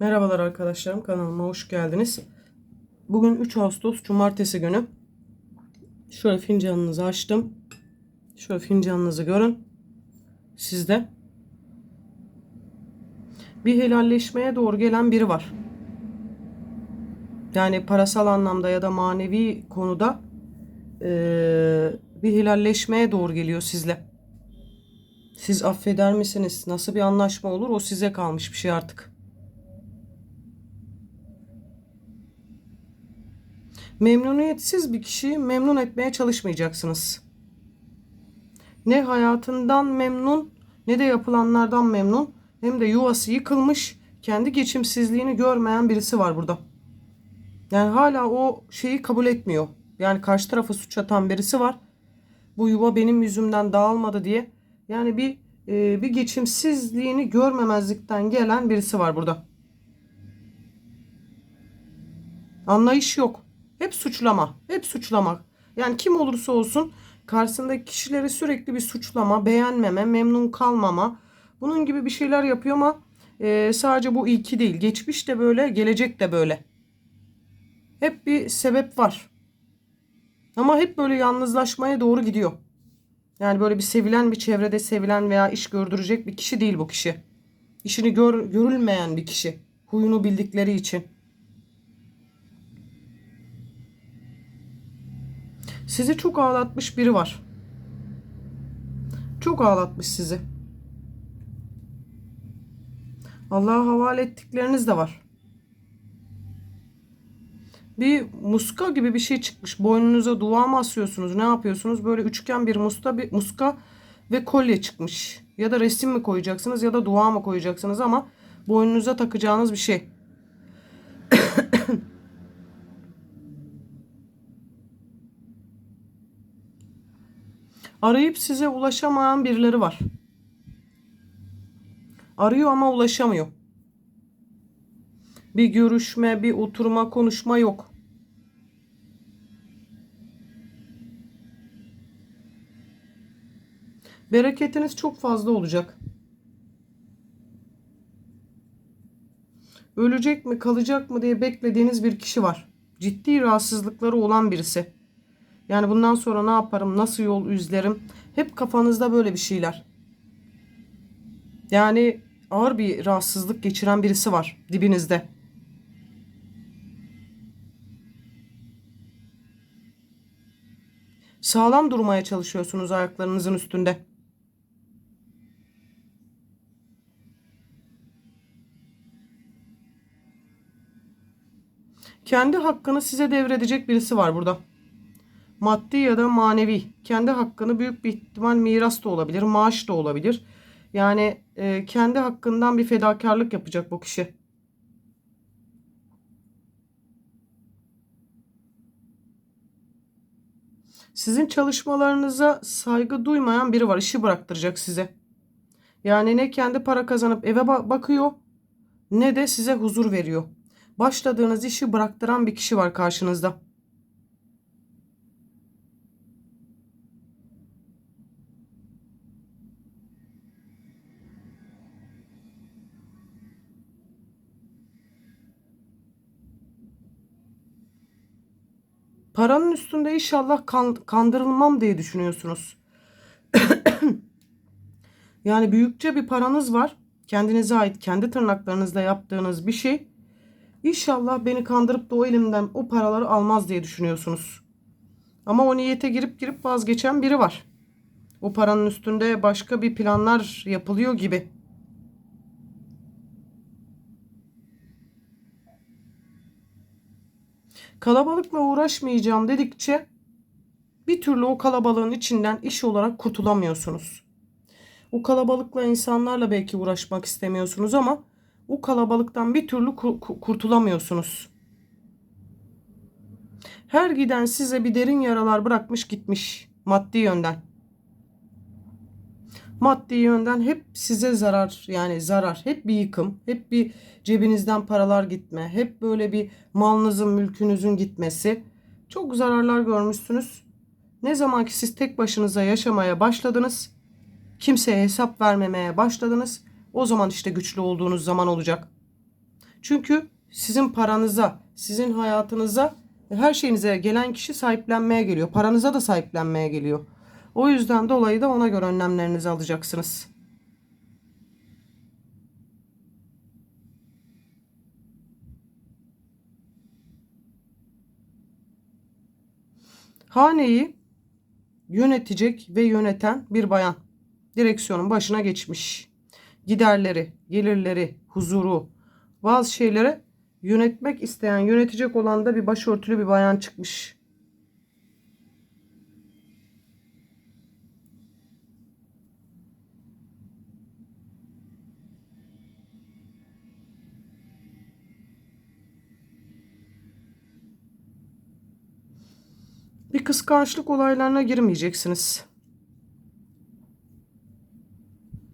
Merhabalar arkadaşlarım kanalıma hoş geldiniz. Bugün 3 Ağustos Cumartesi günü. Şöyle fincanınızı açtım. Şöyle fincanınızı görün. Sizde. Bir helalleşmeye doğru gelen biri var. Yani parasal anlamda ya da manevi konuda eee, bir helalleşmeye doğru geliyor sizle. Siz affeder misiniz? Nasıl bir anlaşma olur? O size kalmış bir şey artık. Memnuniyetsiz bir kişiyi memnun etmeye çalışmayacaksınız. Ne hayatından memnun ne de yapılanlardan memnun hem de yuvası yıkılmış kendi geçimsizliğini görmeyen birisi var burada. Yani hala o şeyi kabul etmiyor. Yani karşı tarafa suç atan birisi var. Bu yuva benim yüzümden dağılmadı diye. Yani bir e, bir geçimsizliğini görmemezlikten gelen birisi var burada. Anlayış yok. Hep suçlama. Hep suçlama. Yani kim olursa olsun karşısındaki kişileri sürekli bir suçlama, beğenmeme, memnun kalmama. Bunun gibi bir şeyler yapıyor ama e, sadece bu ilki değil. Geçmiş de böyle, gelecek de böyle. Hep bir sebep var. Ama hep böyle yalnızlaşmaya doğru gidiyor. Yani böyle bir sevilen bir çevrede sevilen veya iş gördürecek bir kişi değil bu kişi. İşini gör, görülmeyen bir kişi. Huyunu bildikleri için. Sizi çok ağlatmış biri var. Çok ağlatmış sizi. Allah'a havale ettikleriniz de var. Bir muska gibi bir şey çıkmış. Boynunuza dua mı asıyorsunuz? Ne yapıyorsunuz? Böyle üçgen bir muska, bir muska ve kolye çıkmış. Ya da resim mi koyacaksınız ya da dua mı koyacaksınız ama boynunuza takacağınız bir şey. Arayıp size ulaşamayan birileri var. Arıyor ama ulaşamıyor. Bir görüşme, bir oturma, konuşma yok. Bereketiniz çok fazla olacak. Ölecek mi, kalacak mı diye beklediğiniz bir kişi var. Ciddi rahatsızlıkları olan birisi. Yani bundan sonra ne yaparım, nasıl yol izlerim? Hep kafanızda böyle bir şeyler. Yani ağır bir rahatsızlık geçiren birisi var dibinizde. Sağlam durmaya çalışıyorsunuz ayaklarınızın üstünde. Kendi hakkını size devredecek birisi var burada. Maddi ya da manevi. Kendi hakkını büyük bir ihtimal miras da olabilir, maaş da olabilir. Yani e, kendi hakkından bir fedakarlık yapacak bu kişi. Sizin çalışmalarınıza saygı duymayan biri var. İşi bıraktıracak size. Yani ne kendi para kazanıp eve ba- bakıyor ne de size huzur veriyor. Başladığınız işi bıraktıran bir kişi var karşınızda. Paranın üstünde inşallah kan- kandırılmam diye düşünüyorsunuz. Yani büyükçe bir paranız var. Kendinize ait, kendi tırnaklarınızla yaptığınız bir şey. İnşallah beni kandırıp da o elimden o paraları almaz diye düşünüyorsunuz. Ama o niyete girip girip vazgeçen biri var. O paranın üstünde başka bir planlar yapılıyor gibi. Kalabalıkla uğraşmayacağım dedikçe bir türlü o kalabalığın içinden iş olarak kurtulamıyorsunuz. O kalabalıkla insanlarla belki uğraşmak istemiyorsunuz ama o kalabalıktan bir türlü ku- ku- kurtulamıyorsunuz. Her giden size bir derin yaralar bırakmış gitmiş maddi yönden. Maddi yönden hep size zarar yani zarar, hep bir yıkım, hep bir cebinizden paralar gitme, hep böyle bir malınızın, mülkünüzün gitmesi. Çok zararlar görmüşsünüz. Ne zaman ki siz tek başınıza yaşamaya başladınız, kimseye hesap vermemeye başladınız, o zaman işte güçlü olduğunuz zaman olacak. Çünkü sizin paranıza, sizin hayatınıza, her şeyinize gelen kişi sahiplenmeye geliyor. Paranıza da sahiplenmeye geliyor. O yüzden dolayı da ona göre önlemlerinizi alacaksınız. Haneyi yönetecek ve yöneten bir bayan direksiyonun başına geçmiş. Giderleri, gelirleri, huzuru, bazı şeyleri yönetmek isteyen, yönetecek olan da bir başörtülü bir bayan çıkmış. Kıskançlık olaylarına girmeyeceksiniz.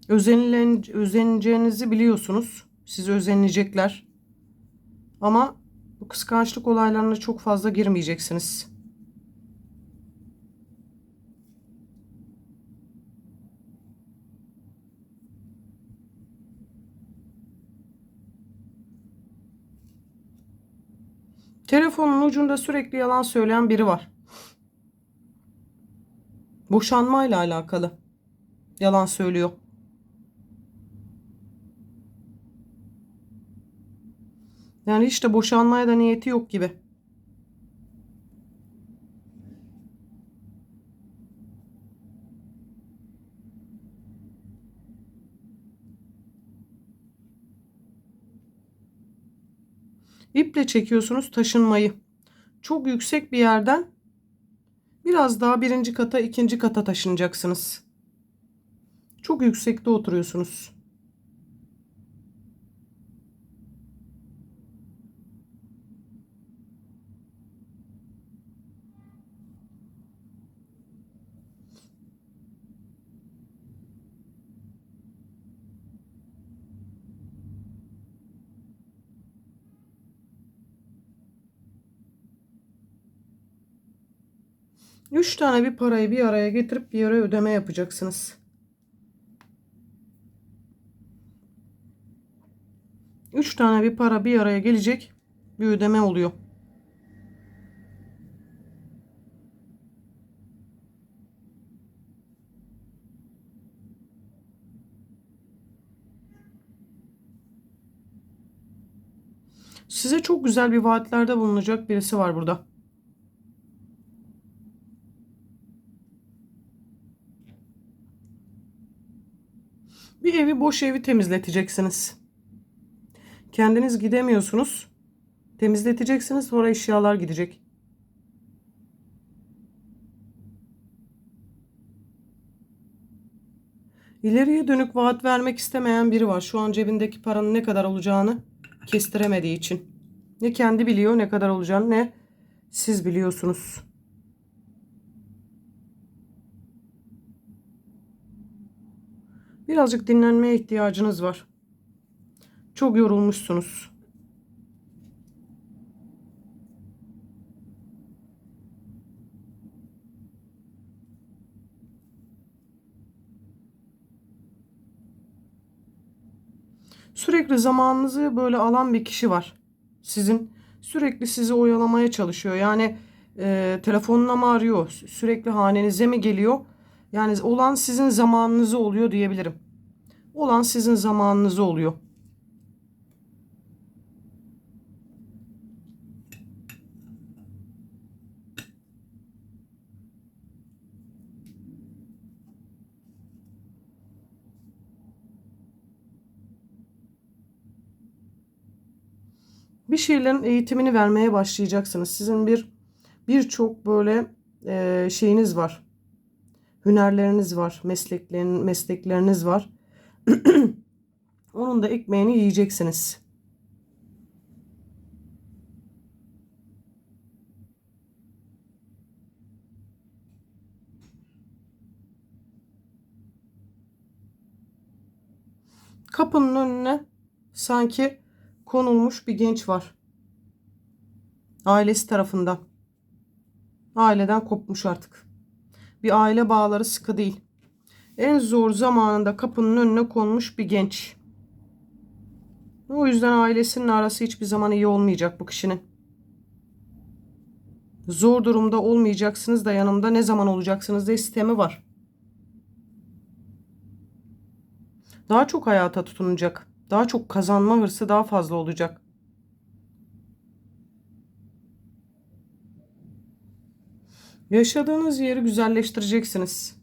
Özenilen, özeneceğinizi biliyorsunuz. Sizi özenecekler. Ama bu kıskançlık olaylarına çok fazla girmeyeceksiniz. Telefonun ucunda sürekli yalan söyleyen biri var. Boşanmayla alakalı. Yalan söylüyor. Yani hiç de boşanmaya da niyeti yok gibi. İple çekiyorsunuz taşınmayı. Çok yüksek bir yerden biraz daha birinci kata, ikinci kata taşınacaksınız. Çok yüksekte oturuyorsunuz. Üç tane bir parayı bir araya getirip bir yere ödeme yapacaksınız. Üç tane bir para bir araya gelecek bir ödeme oluyor. Size çok güzel bir vaatlerde bulunacak birisi var burada. Bir evi boş evi temizleteceksiniz. Kendiniz gidemiyorsunuz. Temizleteceksiniz sonra eşyalar gidecek. İleriye dönük vaat vermek istemeyen biri var. Şu an cebindeki paranın ne kadar olacağını kestiremediği için. Ne kendi biliyor ne kadar olacağını ne siz biliyorsunuz. Birazcık dinlenmeye ihtiyacınız var. Çok yorulmuşsunuz. Sürekli zamanınızı böyle alan bir kişi var. Sizin sürekli sizi oyalamaya çalışıyor. Yani e, telefonuna mı arıyor? Sürekli hanenize mi geliyor? Yani olan sizin zamanınızı oluyor diyebilirim. Olan sizin zamanınızı oluyor. bir şeylerin eğitimini vermeye başlayacaksınız. Sizin bir birçok böyle e, şeyiniz var. Hünerleriniz var, mesleklerin, meslekleriniz var. Onun da ekmeğini yiyeceksiniz. Kapının önüne sanki konulmuş bir genç var. Ailesi tarafından. Aileden kopmuş artık. Bir aile bağları sıkı değil. En zor zamanında kapının önüne konmuş bir genç. O yüzden ailesinin arası hiçbir zaman iyi olmayacak bu kişinin. Zor durumda olmayacaksınız da yanımda ne zaman olacaksınız da sistemi var. Daha çok hayata tutunacak. Daha çok kazanma hırsı daha fazla olacak. Yaşadığınız yeri güzelleştireceksiniz.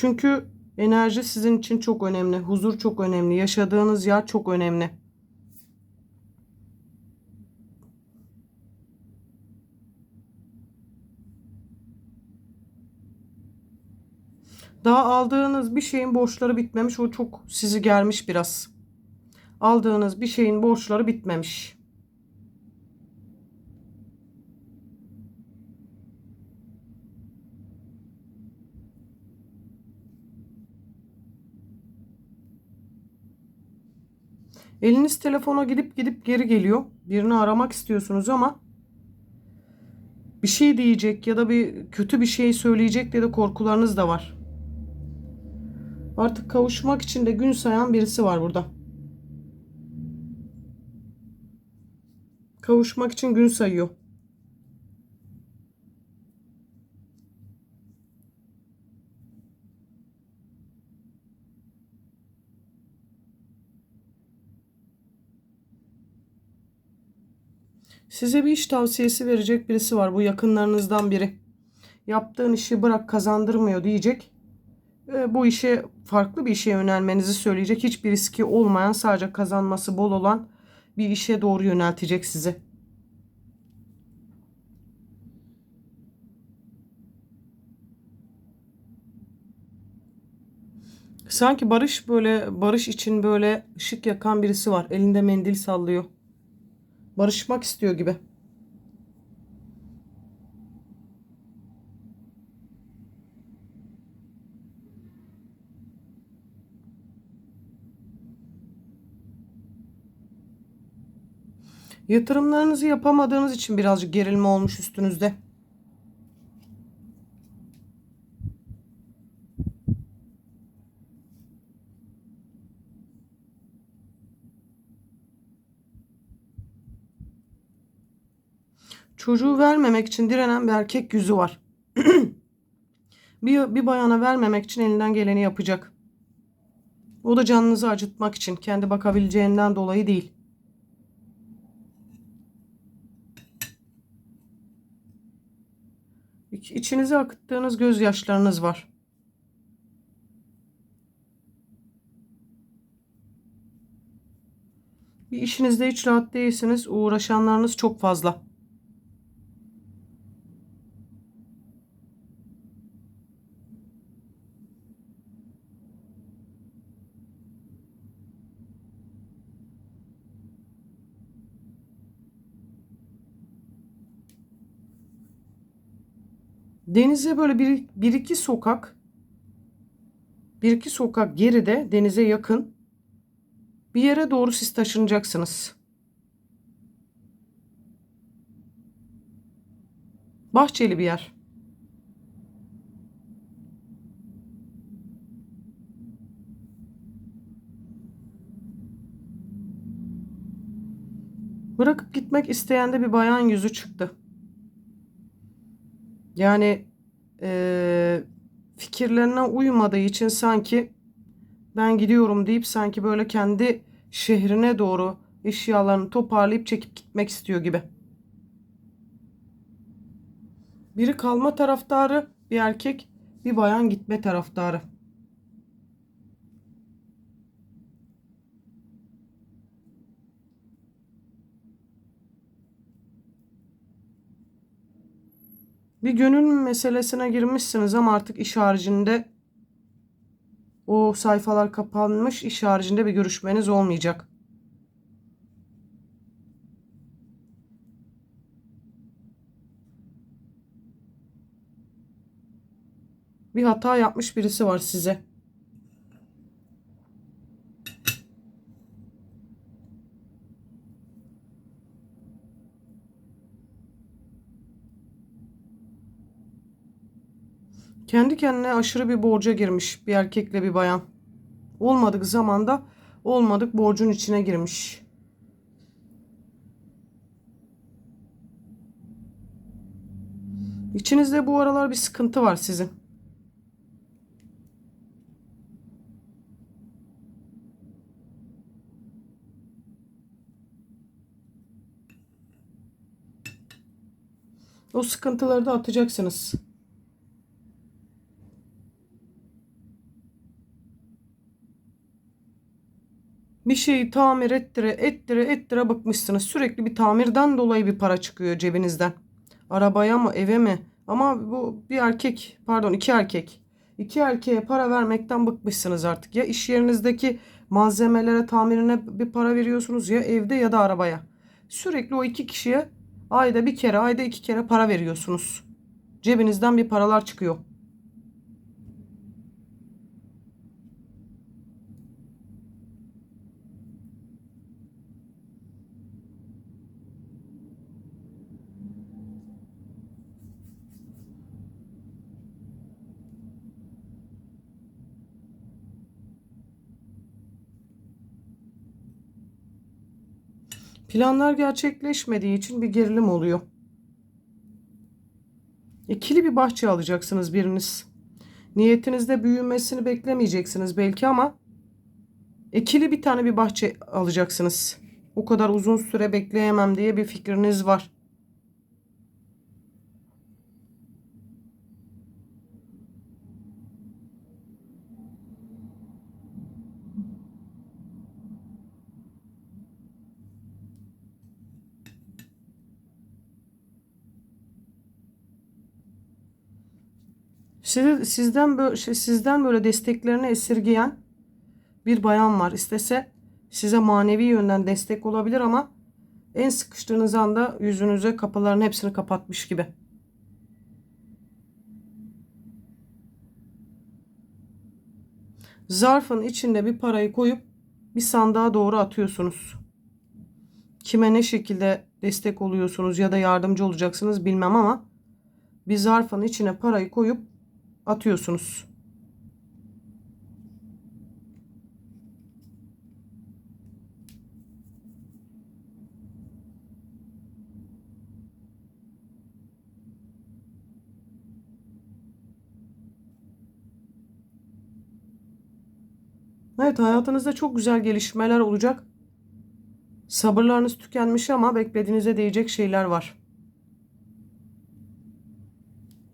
Çünkü enerji sizin için çok önemli. Huzur çok önemli. Yaşadığınız yer çok önemli. Daha aldığınız bir şeyin borçları bitmemiş. O çok sizi germiş biraz. Aldığınız bir şeyin borçları bitmemiş. Eliniz telefona gidip gidip geri geliyor. Birini aramak istiyorsunuz ama bir şey diyecek ya da bir kötü bir şey söyleyecek diye de korkularınız da var. Artık kavuşmak için de gün sayan birisi var burada. Kavuşmak için gün sayıyor. Size bir iş tavsiyesi verecek birisi var. Bu yakınlarınızdan biri. Yaptığın işi bırak kazandırmıyor diyecek. E, bu işe farklı bir işe yönelmenizi söyleyecek. Hiçbir riski olmayan sadece kazanması bol olan bir işe doğru yöneltecek sizi. Sanki barış böyle barış için böyle ışık yakan birisi var. Elinde mendil sallıyor. Barışmak istiyor gibi. Yatırımlarınızı yapamadığınız için birazcık gerilme olmuş üstünüzde. Çocuğu vermemek için direnen bir erkek yüzü var. bir, bir bayana vermemek için elinden geleni yapacak. O da canınızı acıtmak için. Kendi bakabileceğinden dolayı değil. İç- İçinize akıttığınız gözyaşlarınız var. Bir işinizde hiç rahat değilsiniz. Uğraşanlarınız çok fazla. Denize böyle bir, bir iki sokak bir iki sokak geride denize yakın bir yere doğru siz taşınacaksınız. Bahçeli bir yer. Bırakıp gitmek isteyen de bir bayan yüzü çıktı. Yani eee, fikirlerine uymadığı için sanki ben gidiyorum deyip sanki böyle kendi şehrine doğru eşyalarını toparlayıp çekip gitmek istiyor gibi. Biri kalma taraftarı, bir erkek, bir bayan gitme taraftarı. Bir gönül meselesine girmişsiniz ama artık iş haricinde o sayfalar kapanmış. iş haricinde bir görüşmeniz olmayacak. Bir hata yapmış birisi var size. Kendi kendine aşırı bir borca girmiş bir erkekle bir bayan. Olmadık zamanda olmadık borcun içine girmiş. İçinizde bu aralar bir sıkıntı var sizin. O sıkıntıları da atacaksınız. Şeyi tamir ettire ettire ettire bakmışsınız. Sürekli bir tamirden dolayı bir para çıkıyor cebinizden. Arabaya mı eve mi? Ama bu bir erkek pardon iki erkek. İki erkeğe para vermekten bıkmışsınız artık. Ya iş yerinizdeki malzemelere tamirine bir para veriyorsunuz ya evde ya da arabaya. Sürekli o iki kişiye ayda bir kere ayda iki kere para veriyorsunuz. Cebinizden bir paralar çıkıyor. Planlar gerçekleşmediği için bir gerilim oluyor. İkili bir bahçe alacaksınız biriniz. Niyetinizde büyümesini beklemeyeceksiniz belki ama ikili bir tane bir bahçe alacaksınız. O kadar uzun süre bekleyemem diye bir fikriniz var. Sizi, sizden böyle şey, sizden böyle desteklerini esirgeyen bir bayan var. İstese size manevi yönden destek olabilir ama en sıkıştığınız anda yüzünüze kapıların hepsini kapatmış gibi. Zarfın içinde bir parayı koyup bir sandığa doğru atıyorsunuz. Kime ne şekilde destek oluyorsunuz ya da yardımcı olacaksınız bilmem ama bir zarfın içine parayı koyup atıyorsunuz. Evet hayatınızda çok güzel gelişmeler olacak. Sabırlarınız tükenmiş ama beklediğinize değecek şeyler var.